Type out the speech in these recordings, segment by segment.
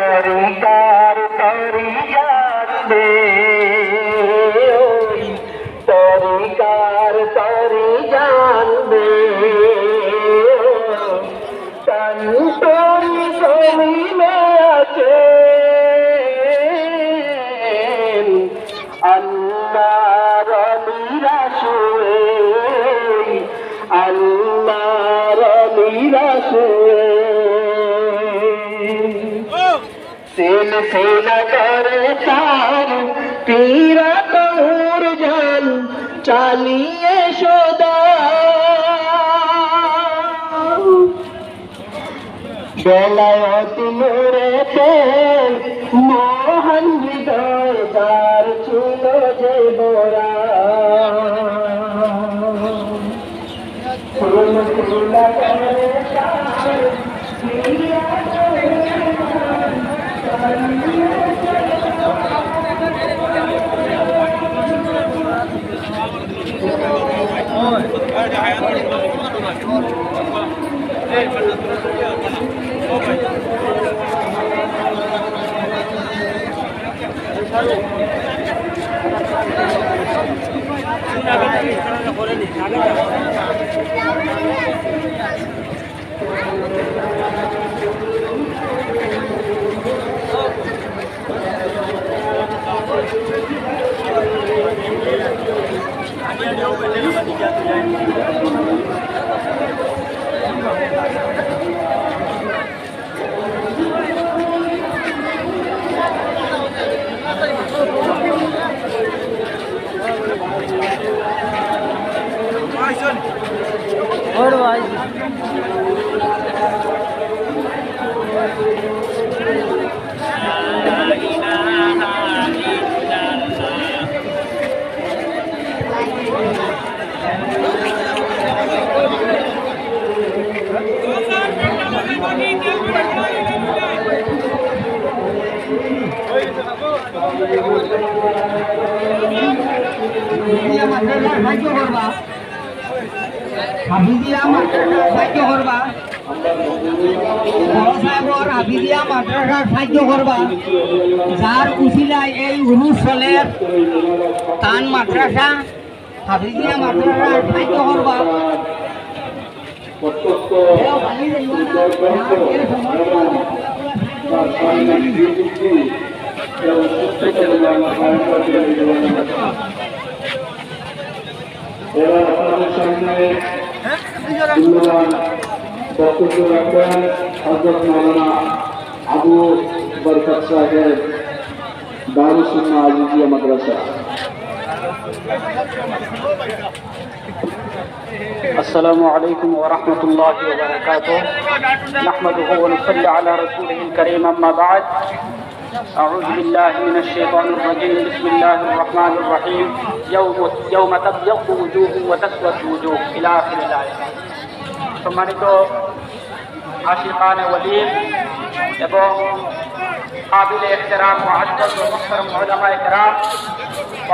তরিকার তরিয়াতে তরিকার তরি জানবে তন্তরি জমিনে আছে আল্লাহর অলিরা শুয়ে আল্লাহর অলিরা শুয়ে সিলসিলা করে তার পীরা তোর জান চালিয়ে সদা। বেলায়ত নূরেতে মোহন হৃদয় তার ছিল যে মোরা সিলসিলা করে করেনি হাফিজিয়া মাদ্রাসার সাহায্য করবা বড় সাহেবর হাফিজিয়া মাদ্রাসার সাহায্য করবা যার উচিলায় এই উরুস চলের তান মাদ্রাসা হাফিজিয়া মাদ্রাসার সাহায্য করবা এও ভালি যাইবা না, এর সমর্থন এবার আপনাদের সামনে মূল্যবান বক্তব্য রাখবেন হজরত মৌলানা আবু বরকত সাহেব দারুসুন্না আজিজিয়া মাদ্রাসা السلام عليكم ورحمة الله وبركاته نحمده ونصلي على رسوله الكريم أما بعد أعوذ بالله من الشيطان الرجيم بسم الله الرحمن الرحيم يوم يوم تبيض وجوه وتسود وجوه إلى آخر الآية সম্মানিত আশিকানে ওয়ালিদ এবং কাবিল এহতেরাম মহাজ্জত ও মুহতারাম উলামা ইকরাম ও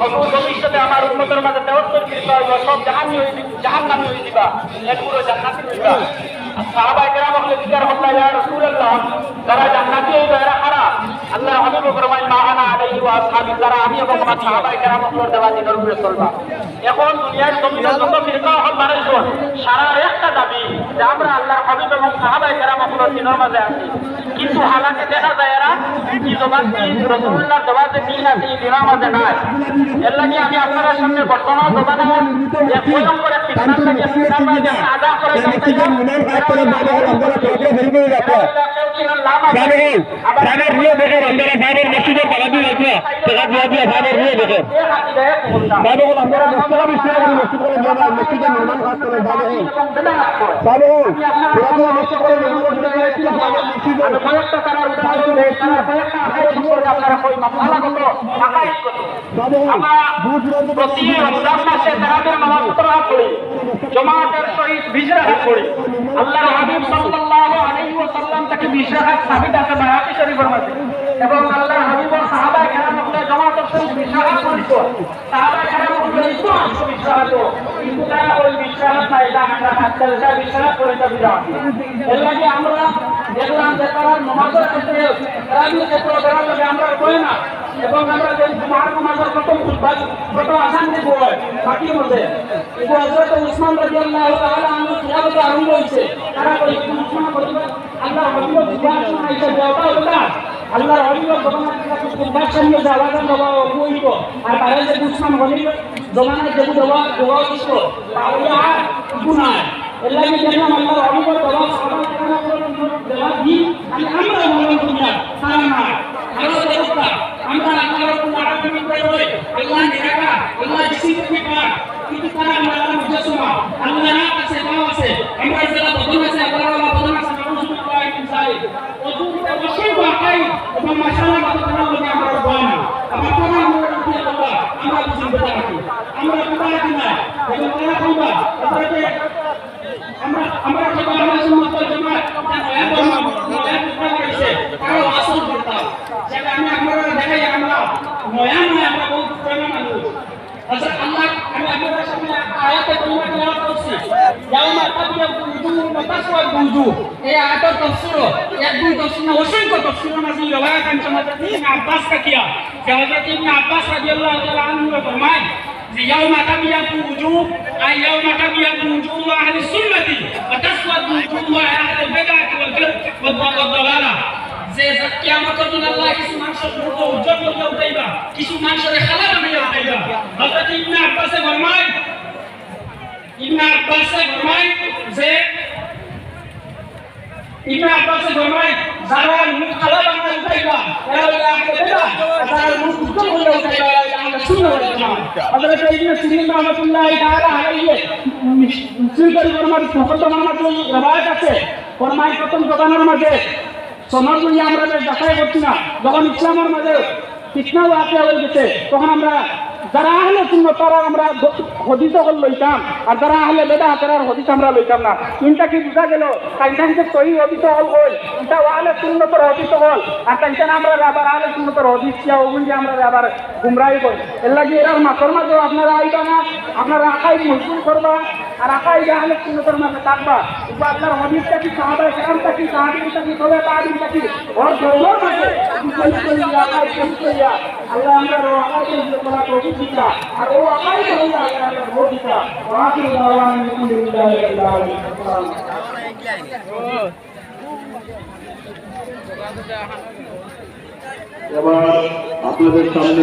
টান্টু ভবিষ্যতে আমার উন্নতর মাঝে দেওয়ার কৃত হইব সব জাহান্নি হয়ে জাহান নামি হয়ে দিবা এগুলো জান্নাতি হইবা সাহাবাই কেরাম হলে বিচার হল্লা ইয়া রাসূলুল্লাহ তারা জান্নাতি হইবে এরা হারা আল্লাহ হাবিব ফরমায় মা আনা আলাইহি ওয়া আসহাবি আমি এবং আমার সাহাবাই হল দেওয়া উপরে চলবা এখন দুনিয়ার জমিনে যত ফিরকা হল মানুষজন, সারা একটা দাবি যে আমরা আল্লাহর এবং সাহাবাই মাঝে আছি। কিন্তু হালাকে দেখা যায় এরা কি জবাব রসুল্লাহ জবাব যে মিল আছে নাই। এর লাগে আমি আপনার সামনে বর্তমান ফিতনা থেকে ফিতনা আমরা আদা করে যাচ্ছি। এরা তোর বাবা হল আমরা তোকে ফেল করে রাখো সাবে সাবে রিয়ে দেখে আমরা সাবে মসজিদে পালা দিয়ে রাখো টাকা দিয়ে দিয়ে সাবে রিয়ে দেখে সাবে হল মসজিদে বিশ্ব করে মসজিদ করে যাবা মসজিদে নির্মাণ কাজ করে হল তোরা তো মসজিদ করে নির্মাণ করে যাবা সাবে মসজিদে কয়েকটা তারা উদাহরণ দিয়েছেন কয়েকটা আকাশ সম্পর্কে আপনারা কই মাসালা কত আকাশ কত আমরা প্রতি রমজান মাসে তারাদের নামাজ পড়া করি জমাতের সহিত বিশ রাখাত করি। আল্লাহর হাবিব সাল্লাল্লাহু আলাইহি ওয়াসাল্লাম তাকে বিশ রাখাত সাবিত আছে বায়াতি শরীফের মধ্যে এবং আল্লাহর হাবিব ও সাহাবা কেরাম হলে জমাতের সহিত বিশ রাখাত করিত সাহাবা হলে ইতো আংশ রাখাত কিন্তু তারা ওই বিশ রাখাত না এটা আমরা হাতটা এটা বিশ রাখাত করে এটা বিরাট। এর লাগে আমরা দেখলাম যে তারা নমাজের ক্ষেত্রে, তারা লাগে, আমরা কই না। এবং আমরা যে জুমার নামাজের প্রথম খুতবা কত আসান দিব, হয় বাকি মধ্যে। কিন্তু হযরত উসমান রাদিয়াল্লাহু তাআলা আনহু খিলাফত আরম্ভ হইছে তারা কই উসমান বলিবা আল্লাহ হাবিব জিবাস আইসা দেওয়া হলো আল্লাহর হাবিব জমানা খুতবা সামনে যাওয়ার দেওয়া হইব। আর বাইরে যে উসমান বলিব জমানা যে দেওয়া দেওয়া হইছিল তাহলে আর গুনাহ এর লাগে দেখলাম আল্লাহর হাবিব দেওয়া সাহাবা দেওয়া দি আমি আমরা মনে করি সারা না আল্লাহ দেওয়া আমরা আল্লাহর উপর আরাধনা করে বলে, আল্লাহ নিরাকা আল্লাহ জিসিমকে পাক। কিন্তু তারা আমরা আল্লাহ মুজাসসিমা আল্লাহ না আছে নাও আছে। আমরা যারা বদল আছে, আল্লাহ আল্লাহ বদল আছে নাউজুবিল্লাহ মিন যালিক অজুবিতে অসীম বাকাই এবং মাশাআল্লাহ কত তারা বলে আমরা বয় না আমরা তারা আমরা কি আল্লাহ আমরা বুঝি বেটা রাখি আমরা বিবাহ কিনা এবং তারা খাইবা আমরা আমরা খাইবা আমরা সুন্নাত জামাত kuwa kuzu ya ato tafsuro ya du tafsuro usinko tafsuro na zingi wa yaka nchama tafsuro ni abbas kakia kawazat ibn abbas radiyallahu wa ta'ala anhu wa formai zi yawma kami ya kuzu ay yawma kami ya kuzu wa ahli sunnati wa taswa kuzu wa ahli bedati wa gilt wa dhawala zeza kiyama kutun Allah kisu mansha kuzu ujabu ya utayba kisu mansha rekhalaba ya utayba hafati ibn abbas formai ابن عباس سے فرمائے زید ইবনে আব্বাসে ফরমায় যারা মুখ খালা বানিয়ে উঠাইবা এরা হলো আহলে বিদআহ যারা মুখ উজ্জ্বল করে উঠাইবা আহলে সুন্নাহ ওয়াল জামাত হযরত ইবনে সিরিন রাহমাতুল্লাহ তাআলা আলাইহি রওয়ায়াত আছে। প্রথম জবানের মাঝে আমরা দেখাই করছি না। যখন ইসলামের মাঝে আছে হয়ে গেছে, তখন আমরা যারা আহলে শূন্য তারা আমরা হদিস হল লইতাম। আর যারা আহলে বেদা তারা হদিস আমরা লইতাম না। তিনটা কি বুঝা গেল? তাইটান যে সহি হদিস হল হল এটা আহলে শূন্য তোর হদিস হল আর তাইটান আমরা আবার আহলে শূন্য তোর হদিস কিয়া ওগুন যে আমরা আবার গুমরাই করি? এর লাগে এরা মাসর মাঝে আপনারা আইবা না। আপনারা আকাই মজবুর করবা। আর আকাই যে আহলে শূন্য তোর মাঝে থাকবা, কিন্তু আপনার হদিসটা কি সাহাবাই কেরামটা কি সাহাবিটা কি তবে তাহাবিটা কি? ওর দৌড়র মাঝে ও করা প্রভুতা আর ও রাব্বিল আলামিন। এবার আপনাদের সামনে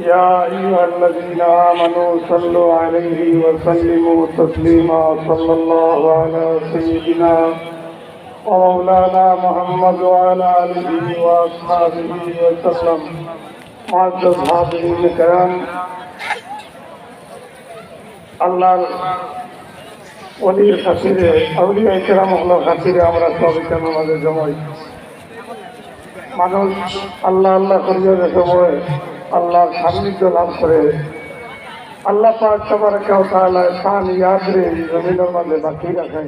يا أيها الذين آمنوا صلوا عليه وسلموا تسليما صلى الله على سيدنا ومولانا محمد وعلى آله وأصحابه وسلم معزز حاضرين الكرام আল্লাহর অলির খাতিরে আউলিয়া ইকরাম হলো খাতিরে আমরা সব এখানে আমাদের জমাই মানুষ আল্লাহ আল্লাহ করিয়ে সময় আল্লাহর সান্নিধ্য লাভ করে। আল্লাহ পাক সবার কেউ তাহলে স্থান ইয়াদ রে জমিনের মাঝে বাকি রাখে